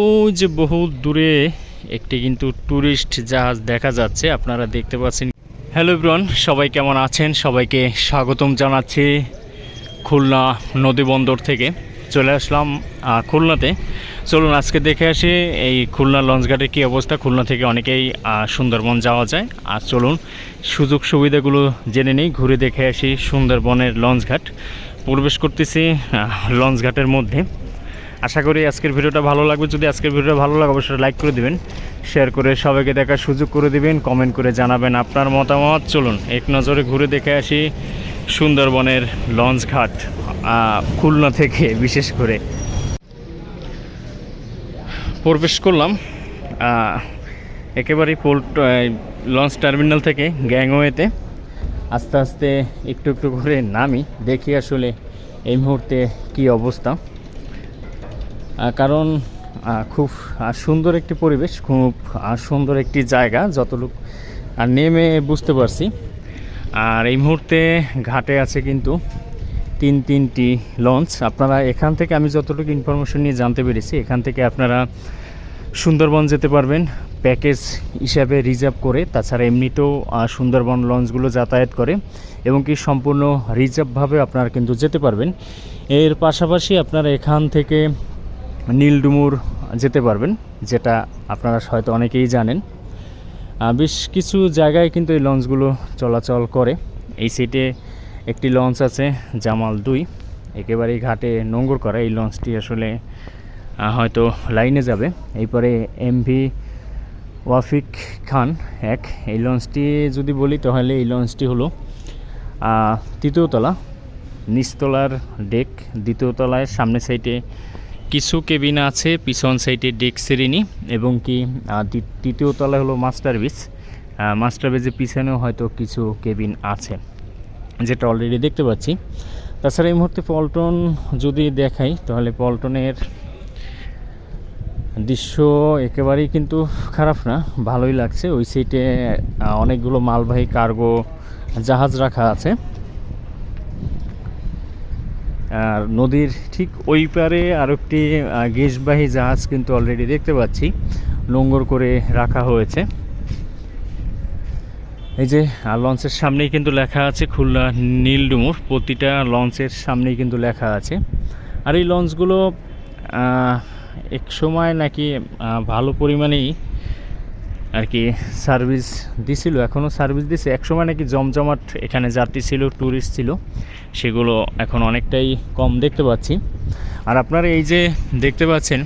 ওই যে বহু দূরে একটি কিন্তু ট্যুরিস্ট জাহাজ দেখা যাচ্ছে, আপনারা দেখতে পাচ্ছেন। হ্যালো ব্রন সবাই কেমন আছেন? সবাইকে স্বাগতম জানাচ্ছি খুলনা নদী বন্দর থেকে। চলে আসলাম খুলনাতে। চলুন আজকে দেখে আসি এই খুলনা লঞ্চঘাটের কী অবস্থা। খুলনা থেকে অনেকেই সুন্দরবন যাওয়া যায়। আর চলুন, সুযোগ সুবিধাগুলো জেনে নিই, ঘুরে দেখে আসি সুন্দরবনের লঞ্চঘাট প্রবেশ করতেছি লঞ্চঘাটের মধ্যে। আশা করি আজকের ভিডিওটা ভালো লাগবে। যদি আজকের ভিডিওটা ভালো লাগে, অবশ্যই লাইক করে দিবেন, শেয়ার করে সবাইকে দেখার সুযোগ করে দিবেন, কমেন্ট করে জানাবেন আপনার মতামত। চলুন, এক নজরে ঘুরে দেখে আসি সুন্দরবনের লঞ্চ ঘাট খুলনা থেকে বিশেষ করে। প্রবেশ করলাম একেবারেই পোর্ট লঞ্চ টার্মিনাল থেকে গ্যাংওয়েতে। আস্তে আস্তে একটু একটু করে নামি, দেখি আসলে এই মুহূর্তে কি অবস্থা। কারণ খুব সুন্দর একটি পরিবেশ, খুব সুন্দর একটি জায়গা, যতটুকু আর নেমে বুঝতে পারছি। আর এই মুহূর্তে ঘাটে আছে কিন্তু তিন তিনটি লঞ্চ। আপনারা এখান থেকে আমি যতটুকু ইনফরমেশন নিয়ে জানতে পেরেছি, এখান থেকে আপনারা সুন্দরবন যেতে পারবেন। প্যাকেজ হিসাবে রিজার্ভ করে, তাছাড়া এমনিতেও সুন্দরবন লঞ্চগুলো যাতায়াত করে এবং কি সম্পূর্ণ রিজার্ভভাবে আপনারা কিন্তু যেতে পারবেন। এর পাশাপাশি আপনারা এখান থেকে নীলডুমুর যেতে পারবেন, যেটা আপনারা হয়তো অনেকেই জানেন। বেশ কিছু জায়গায় কিন্তু এই লঞ্চগুলো চলাচল করে। এই সিটে একটি লঞ্চ আছে, জামাল দুই। একেবারেই ঘাটে নোঙ্গর করা এই লঞ্চটি আসলে হয়তো লাইনে যাবে। এরপরে এমভি ওয়াফিক খান এক। এই লঞ্চটি যদি বলি, তাহলে এই লঞ্চটি হলো তৃতীয়তলা, নিচতলার ডেক দ্বিতীয়তলায় সামনে সাইডে কিছু কেবিন আছে, পিছন সাইডে ডেক শ্রেণি এবং কি তৃতীয় তলায় হলো মাস্টার বিচ মাস্টার বিচের পিছনেও হয়তো কিছু কেবিন আছে, যেটা অলরেডি দেখতে পাচ্ছি। তাছাড়া এই মুহূর্তে পল্টন যদি দেখাই, তাহলে পল্টনের দৃশ্য একেবারেই কিন্তু খারাপ না, ভালোই লাগছে। ওই সাইডে অনেকগুলো মালবাহী কার্গো জাহাজ রাখা আছে। আর নদীর ঠিক ওই পারে আরও একটি গেজবাহী জাহাজ কিন্তু অলরেডি দেখতে পাচ্ছি, নোঙ্গর করে রাখা হয়েছে। এই যে লঞ্চের সামনেই কিন্তু লেখা আছে খুলনা নীলডুমুর, প্রতিটা লঞ্চের সামনেই কিন্তু লেখা আছে। আর এই লঞ্চগুলো এক সময় নাকি ভালো পরিমাণেই আর কি সার্ভিস দিছিল এখনও সার্ভিস দিছে। এক সময় নাকি জমজমাট এখানে যাত্রী ছিল ট্যুরিস্ট ছিল, সেগুলো এখন অনেকটাই কম দেখতে পাচ্ছি। আর আপনারা এই যে দেখতে পাচ্ছেন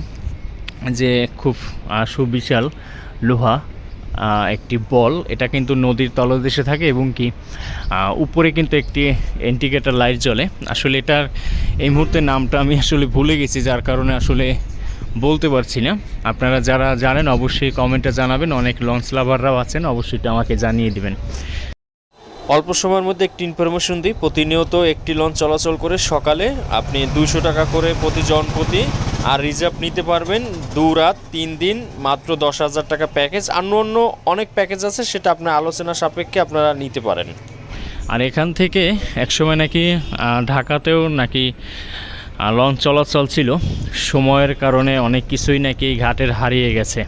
যে খুব সুবিশাল লোহা একটি বল। এটা কিন্তু নদীর তলদেশে থাকে এবং কি উপরে কিন্তু একটি ইন্ডিকেটার লাইট জ্বলে। আসলে এটার, এই মুহূর্তে নামটা আমি আসলে ভুলে গেছি, যার কারণে আসলে বলতে পারছি না। আপনারা যারা জানেন অবশ্যই কমেন্টে জানাবেন অনেক লঞ্চ লাভাররাও আছেন অবশ্যই এটা আমাকে জানিয়ে দিবেন। অল্প সময়ের মধ্যে একটি ইনফরমেশন দিই। প্রতিনিয়ত একটি লঞ্চ চলাচল করে সকালে আপনি দুশো টাকা করে প্রতি জন প্রতি আর রিজার্ভ নিতে পারবেন দু রাত তিন দিন মাত্র দশ হাজার টাকা প্যাকেজ অন্য অন্য অনেক প্যাকেজ আছে সেটা আপনার আলোচনা সাপেক্ষে আপনারা নিতে পারেন। আর এখান থেকে একসময় নাকি ঢাকাতেও নাকি লঞ্চ চলাচল ছিল। সময়ের কারণে অনেক কিছুই নাকি ঘাটের হারিয়ে গেছে।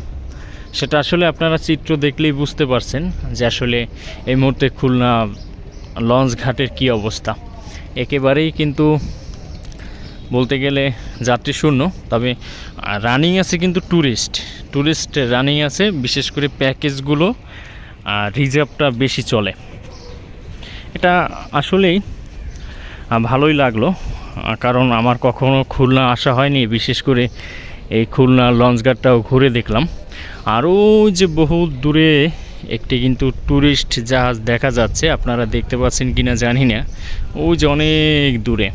সেটা আসলে আপনারা চিত্র দেখলেই বুঝতে পারছেন যে আসলে এই মুহূর্তে খুলনা লঞ্চ ঘাটের কি অবস্থা। একেবারেই কিন্তু বলতে গেলে যাত্রী শূন্য, তবে রানিং আছে কিন্তু ট্যুরিস্ট ট্যুরিস্ট রানিং আছে, বিশেষ করে প্যাকেজগুলো, আর রিজার্ভটা বেশি চলে। এটা আসলেই ভালোই লাগল। কারণ আমার কখনো খুলনা আসা হয়নি, বিশেষ করে এই খুলনা লঞ্চঘাটটাও ঘুরে দেখলাম। আরও যে বহু দূরে একটি কিন্তু ট্যুরিস্ট জাহাজ দেখা যাচ্ছে, আপনারা দেখতে পাচ্ছেন কি না জানি না। ওই যে অনেক দূরে।